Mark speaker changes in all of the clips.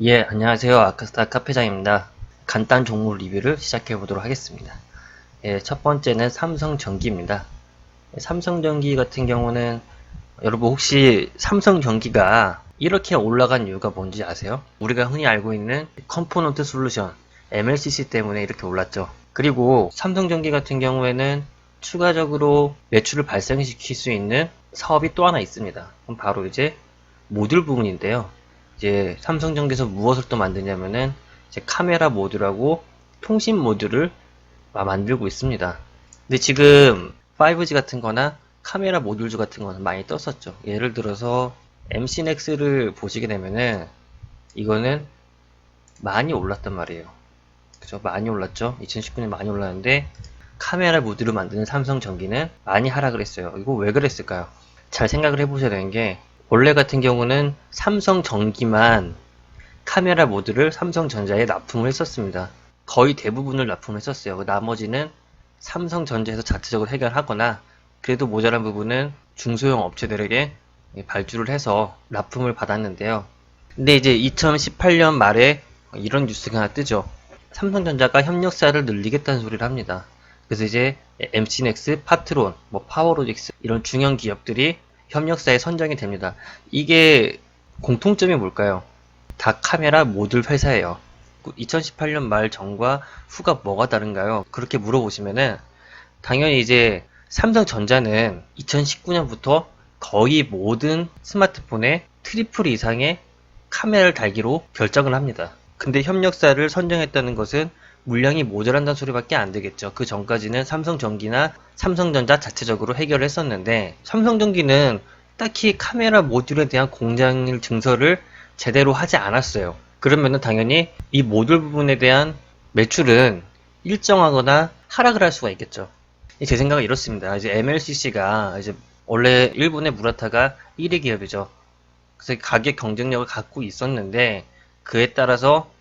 Speaker 1: 예, 안녕하세요. 아크스타 카페장입니다. 간단 종목 리뷰를 시작해 보도록 하겠습니다. 예, 첫 번째는 삼성전기입니다. 예, 삼성전기 같은 경우는 여러분 혹시 삼성전기가 이렇게 올라간 이유가 뭔지 아세요? 우리가 흔히 알고 있는 컴포넌트 솔루션 MLCC 때문에 이렇게 올랐죠. 그리고 삼성전기 같은 경우에는 추가적으로 매출을 발생시킬 수 있는 사업이 또 하나 있습니다. 그럼 바로 이제 모듈 부분인데요. 이제 삼성전기에서 무엇을 또 만드냐면은 이제 카메라 모듈하고 통신 모듈을 마- 만들고 있습니다. 근데 지금 5G 같은 거나 카메라 모듈즈 같은 거는 많이 떴었죠. 예를 들어서 MCNX를 보시게 되면은 이거는 많이 올랐단 말이에요. 그죠? 많이 올랐죠? 2019년 많이 올랐는데 카메라 모듈을 만드는 삼성 전기는 많이 하락을 했어요. 이거 왜 그랬을까요? 잘 생각을 해보셔야 되는 게 원래 같은 경우는 삼성 전기만 카메라 모듈을 삼성전자에 납품을 했었습니다. 거의 대부분을 납품을 했었어요. 그 나머지는 삼성전자에서 자체적으로 해결하거나 그래도 모자란 부분은 중소형 업체들에게 발주를 해서 납품을 받았는데요. 근데 이제 2018년 말에 이런 뉴스가 하나 뜨죠. 삼성전자가 협력사를 늘리겠다는 소리를 합니다. 그래서 이제 MC넥스, 파트론, 뭐 파워로직스 이런 중형 기업들이 협력사에 선정이 됩니다. 이게 공통점이 뭘까요? 다 카메라 모듈 회사예요. 2018년 말 전과 후가 뭐가 다른가요? 그렇게 물어보시면은 당연히 이제 삼성전자는 2019년부터 거의 모든 스마트폰에 트리플 이상의 카메라를 달기로 결정을 합니다. 근데 협력사를 선정했다는 것은 물량이 모자란다는 소리밖에 안 되겠죠. 그 전까지는 삼성전기나 삼성전자 자체적으로 해결을 했었는데 삼성전기는 딱히 카메라 모듈에 대한 공장일 증설을 제대로 하지 않았어요. 그러면은 당연히 이 모듈 부분에 대한 매출은 일정하거나 하락을 할 수가 있겠죠. 제 생각은 이렇습니다. 이제 MLCC가 이제 원래 일본의 무라타가 1위 기업이죠. 그래서 가격 경쟁력을 갖고 있었는데 그에 따라서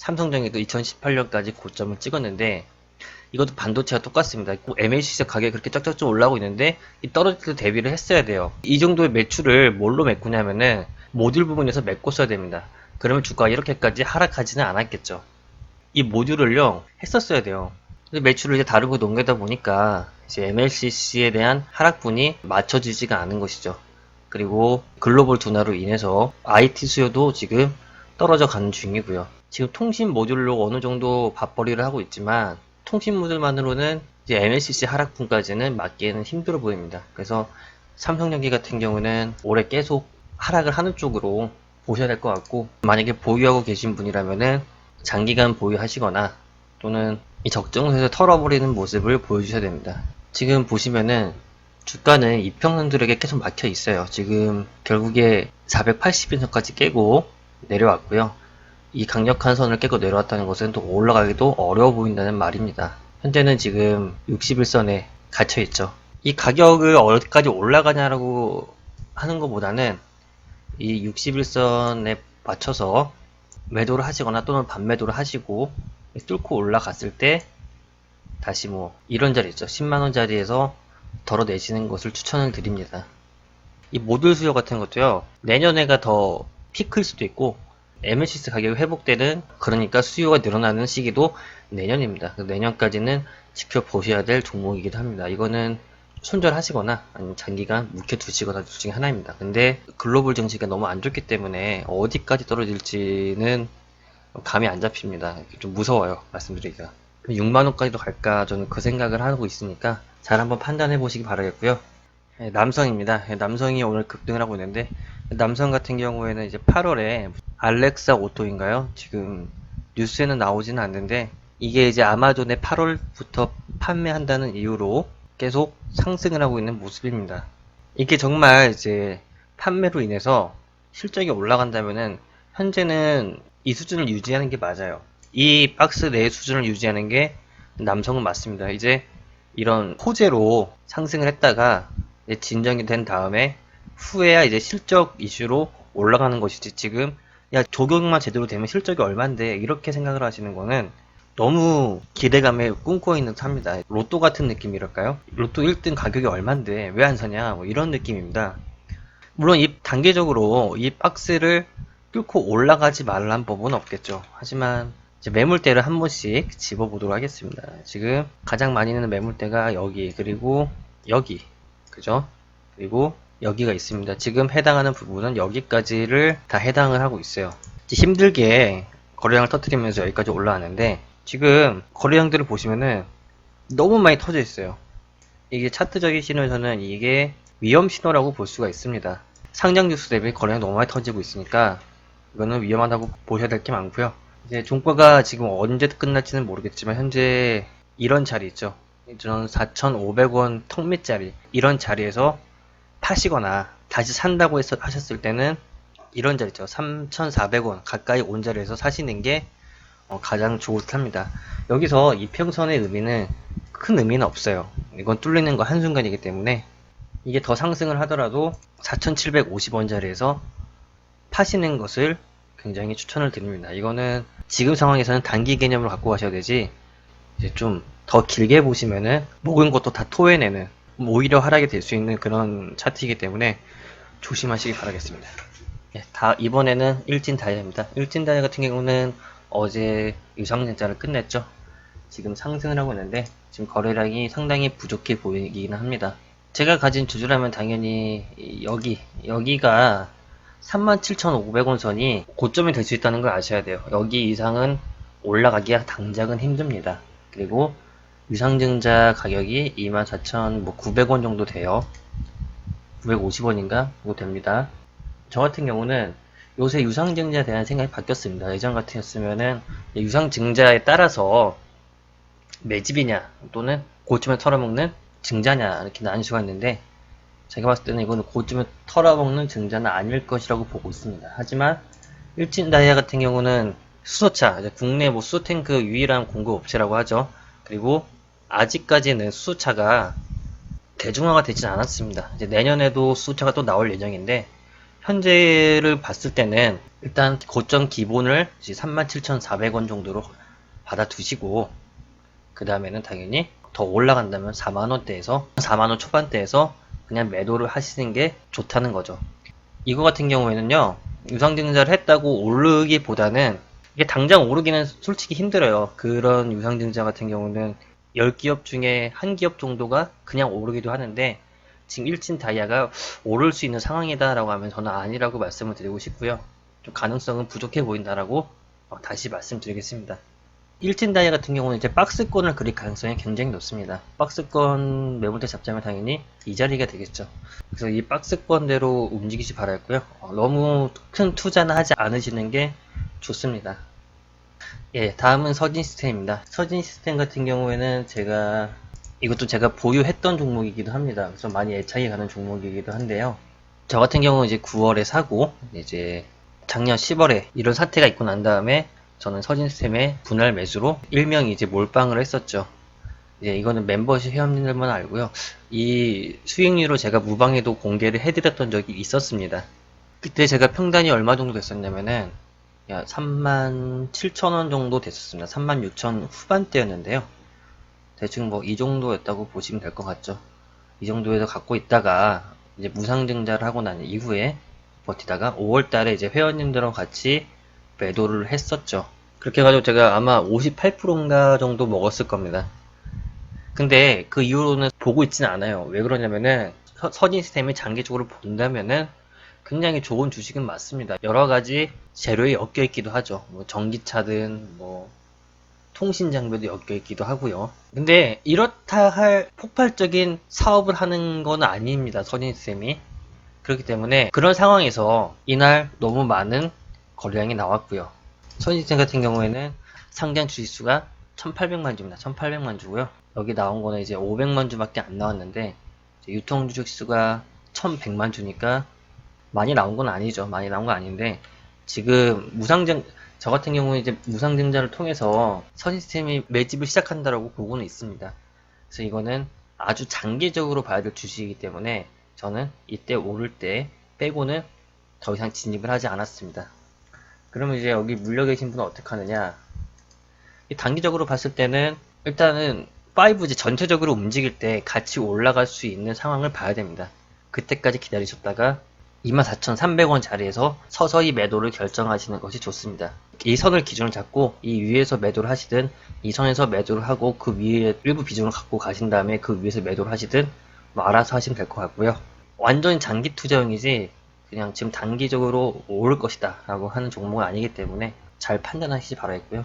Speaker 1: 삼성전기도 2018년까지 고점을 찍었는데 이것도 반도체와 똑같습니다. MLCC 가격이 그렇게 쫙쫙쫙 올라오고 있는데 이 떨어질 때 대비를 했어야 돼요. 이 정도의 매출을 뭘로 메꾸냐면은 모듈 부분에서 메꿨어야 됩니다. 그러면 주가가 이렇게까지 하락하지는 않았겠죠. 이 모듈을요 했었어야 돼요. 매출을 이제 다르고 넘기다 보니까 이제 MLCC에 대한 하락분이 맞춰지지가 않은 것이죠. 그리고 글로벌 둔화로 인해서 IT 수요도 지금 떨어져 가는 중이고요. 지금 통신 모듈로 어느 정도 밥벌이를 하고 있지만 통신 모듈만으로는 이제 MLCC 하락분까지는 맞기에는 힘들어 보입니다. 그래서 삼성전기 같은 경우는 올해 계속 하락을 하는 쪽으로 보셔야 될 것 같고 만약에 보유하고 계신 분이라면은 장기간 보유하시거나 또는 이 적정선에서 털어버리는 모습을 보여주셔야 됩니다. 지금 보시면은 주가는 이평선들에게 계속 막혀 있어요. 지금 결국에 480인선까지 깨고 내려왔고요. 이 강력한 선을 깨고 내려왔다는 것은 또 올라가기도 어려워 보인다는 말입니다. 현재는 지금 61선에 갇혀 있죠. 이 가격을 어디까지 올라가냐라고 하는 것보다는 이 61선에 맞춰서 매도를 하시거나 또는 반매도를 하시고 뚫고 올라갔을 때 다시 뭐 이런 자리 있죠. 10만원 자리에서 덜어내시는 것을 추천을 드립니다. 이 모듈 수요 같은 것도요. 내년에가 더 피크일 수도 있고 MLCS 가격이 회복되는 그러니까 수요가 늘어나는 시기도 내년입니다. 내년까지는 지켜보셔야 될 종목이기도 합니다. 이거는 손절하시거나 아니면 장기간 묵혀두시거나 둘 중에 하나입니다. 근데 글로벌 정치가 너무 안 좋기 때문에 어디까지 떨어질지는 감이 안 잡힙니다. 좀 무서워요. 말씀드리기가. 6만원까지도 갈까 저는 그 생각을 하고 있으니까 잘 한번 판단해 보시기 바라겠고요. 예, 남성입니다. 예, 남성이 오늘 급등을 하고 있는데 남성 같은 경우에는 이제 8월에 알렉사 오토인가요? 지금 뉴스에는 나오지는 않는데 이게 이제 아마존에 8월부터 판매한다는 이유로 계속 상승을 하고 있는 모습입니다. 이게 정말 이제 판매로 인해서 실적이 올라간다면은 현재는 이 수준을 유지하는 게 맞아요. 이 박스 내 수준을 유지하는 게 남성은 맞습니다. 이제 이런 호재로 상승을 했다가 진정이 된 다음에 후에야 이제 실적 이슈로 올라가는 것이지 지금 야 적용만 제대로 되면 실적이 얼만데 이렇게 생각을 하시는 거는 너무 기대감에 꿈꿔 있는 삽니다. 로또 같은 느낌이랄까요? 로또 1등 가격이 얼만데 왜 안 사냐? 뭐 이런 느낌입니다. 물론 이 단계적으로 이 박스를 뚫고 올라가지 말란 법은 없겠죠. 하지만 매물대를 한 번씩 집어보도록 하겠습니다. 지금 가장 많이 내는 매물대가 여기 그리고 여기 그죠? 그리고 여기가 있습니다. 지금 해당하는 부분은 여기까지를 다 해당을 하고 있어요. 힘들게 거래량을 터뜨리면서 여기까지 올라왔는데 지금 거래량들을 보시면은 너무 많이 터져 있어요. 이게 차트적인 신호에서는 이게 위험 신호라고 볼 수가 있습니다. 상장 뉴스 대비 거래량 너무 많이 터지고 있으니까 이거는 위험하다고 보셔야 될 게 많고요. 이제 종가가 지금 언제 끝날지는 모르겠지만 현재 이런 자리 있죠. 저는 4,500원 턱 밑자리 이런 자리에서 파시거나 다시 산다고 해서 하셨을 때는 이런 자리 있죠. 3,400원 가까이 온 자리에서 사시는 게 어, 가장 좋답니다. 여기서 이평선의 의미는 큰 의미는 없어요. 이건 뚫리는 거 한순간이기 때문에 이게 더 상승을 하더라도 4,750원 자리에서 파시는 것을 굉장히 추천을 드립니다. 이거는 지금 상황에서는 단기 개념으로 갖고 가셔야 되지 이제 좀 더 길게 보시면은 먹은 것도 다 토해내는 오히려 하락이 될 수 있는 그런 차트이기 때문에 조심하시기 바라겠습니다. 네, 다 이번에는 일진 다이아입니다. 일진 다이아 같은 경우는 어제 유상증자를 끝냈죠. 지금 상승을 하고 있는데 지금 거래량이 상당히 부족해 보이긴 합니다. 제가 가진 주주라면 당연히 이- 여기 여기가 37,500원 선이 고점이 될 수 있다는 걸 아셔야 돼요. 여기 이상은 올라가기가 당장은 힘듭니다. 그리고 유상증자 가격이 24,900원 정도 돼요. 950원인가? 그거 됩니다. 저 같은 경우는 요새 유상증자에 대한 생각이 바뀌었습니다. 예전 같았으면은 유상증자에 따라서 매집이냐 또는 고점에 털어먹는 증자냐 이렇게 나눌 수가 있는데 제가 봤을 때는 이거는 고점에 털어먹는 증자는 아닐 것이라고 보고 있습니다. 하지만 일진 다이아 같은 경우는 수소차, 국내 뭐 수소탱크 유일한 공급 업체라고 하죠. 그리고 아직까지는 수소차가 대중화가 되진 않았습니다. 이제 내년에도 수소차가 또 나올 예정인데 현재를 봤을 때는 일단 고점 기본을 37,400원 정도로 받아두시고 그 다음에는 당연히 더 올라간다면 4만원대에서 4만원 초반대에서 그냥 매도를 하시는 게 좋다는 거죠. 이거 같은 경우에는요, 유상증자를 했다고 오르기보다는 이게 당장 오르기는 솔직히 힘들어요. 그런 유상증자 같은 경우는 10기업 중에 한 기업 정도가 그냥 오르기도 하는데 지금 일진 다이아가 오를 수 있는 상황이다라고 하면 저는 아니라고 말씀을 드리고 싶고요. 좀 가능성은 부족해 보인다라고 어, 다시 말씀드리겠습니다. 일진 다이아 같은 경우는 이제 박스권을 그릴 가능성이 굉장히 높습니다. 박스권 매물대 잡자면 당연히 이 자리가 되겠죠. 그래서 이 박스권대로 움직이시 바랄고요. 어, 너무 큰 투자는 하지 않으시는 게 좋습니다. 예, 다음은 서진 시스템입니다. 서진 시스템 같은 경우에는 제가 이것도 제가 보유했던 종목이기도 합니다. 그래서 많이 애착이 가는 종목이기도 한데요. 저 같은 경우는 이제 9월에 사고 이제 작년 10월에 이런 사태가 있고 난 다음에 저는 서진 시스템에 분할 매수로 일명이 이제 몰빵을 했었죠. 이제 이거는 멤버십 회원님들만 알고요. 이 수익률을 제가 무방에도 공개를 해드렸던 적이 있었습니다. 그때 제가 평단이 얼마 정도 됐었냐면은 야, 37,000원 정도 됐었습니다. 36,000 후반대였는데요. 대충 뭐 이 정도였다고 보시면 될 것 같죠. 이 정도에서 갖고 있다가 이제 무상증자를 하고 난 이후에 버티다가 5월 달에 이제 회원님들하고 같이 매도를 했었죠. 그렇게 해가지고 제가 아마 58%인가 정도 먹었을 겁니다. 근데 그 이후로는 보고 있지는 않아요. 왜 그러냐면은 서- 서진 시스템이 장기적으로 본다면은 굉장히 좋은 주식은 맞습니다. 여러 가지 재료에 엮여 있기도 하죠. 뭐 전기차든 뭐 통신 장비도 엮여 있기도 하고요. 근데 이렇다 할 폭발적인 사업을 하는 건 아닙니다. 서진 시스템이. 그렇기 때문에 그런 상황에서 이날 너무 많은 거래량이 나왔고요. 선시스템 같은 경우에는 상장 주식수가 1800만 주입니다. 1800만 주고요. 여기 나온 거는 이제 500만 주밖에 안 나왔는데 유통 주식수가 1100만 주니까 많이 나온 건 아니죠. 많이 나온 건 아닌데 지금 무상증 저 같은 경우는 이제 무상증자를 통해서 선시스템이 매집을 시작한다라고 보고는 있습니다. 그래서 이거는 아주 장기적으로 봐야 될 주식이기 때문에 저는 이때 오를 때 빼고는 더 이상 진입을 하지 않았습니다. 그러면 이제 여기 물려 계신 분은 어떻게 하느냐? 이 단기적으로 봤을 때는 일단은 5G 전체적으로 움직일 때 같이 올라갈 수 있는 상황을 봐야 됩니다. 그때까지 기다리셨다가 24,300원 자리에서 서서히 매도를 결정하시는 것이 좋습니다. 이 선을 기준을 잡고 이 위에서 매도를 하시든 이 선에서 매도를 하고 그 위에 일부 비중을 갖고 가신 다음에 그 위에서 매도를 하시든 뭐 알아서 하시면 될 것 같고요. 완전히 장기 투자용이지 그냥 지금 단기적으로 오를 것이다 라고 하는 종목은 아니기 때문에 잘 판단하시기 바라겠고요.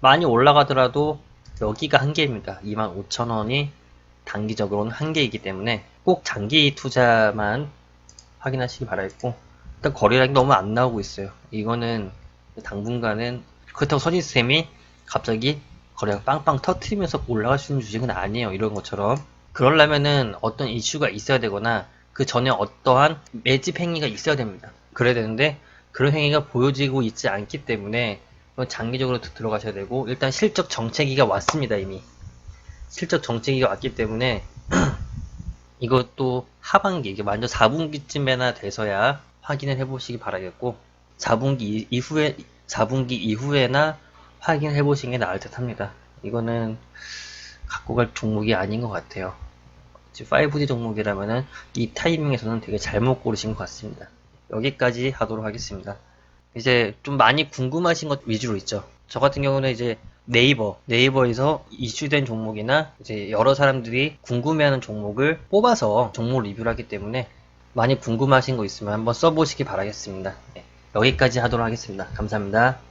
Speaker 1: 많이 올라가더라도 여기가 한계입니다. 25,000원이 단기적으로는 한계이기 때문에 꼭 장기 투자만 확인하시기 바라겠고 일단 거래량이 너무 안 나오고 있어요. 이거는 당분간은 그렇다고 선인쌤이 갑자기 거래량 빵빵 터트리면서 올라갈 수 있는 주식은 아니에요. 이런 것처럼 그러려면은 어떤 이슈가 있어야 되거나 그 전에 어떠한 매집 행위가 있어야 됩니다. 그래야 되는데 그런 행위가 보여지고 있지 않기 때문에 이건 장기적으로 드- 들어가셔야 되고 일단 실적 정체기가 왔습니다 이미 실적 정체기가 왔기 때문에 이것도 하반기 이게 완전 4분기쯤에나 돼서야 확인을 해보시기 바라겠고 4분기 이- 이후에 4분기 이후에나 확인해 보시는 게 나을 듯 합니다. 이거는 갖고 갈 종목이 아닌 것 같아요. 지금 5D 종목이라면은 이 타이밍에서는 되게 잘못 고르신 것 같습니다. 여기까지 하도록 하겠습니다. 이제 좀 많이 궁금하신 것 위주로 있죠. 저 같은 경우는 이제 네이버, 네이버에서 이슈된 종목이나 이제 여러 사람들이 궁금해하는 종목을 뽑아서 종목 리뷰를 하기 때문에 많이 궁금하신 거 있으면 한번 써보시기 바라겠습니다. 네, 여기까지 하도록 하겠습니다. 감사합니다.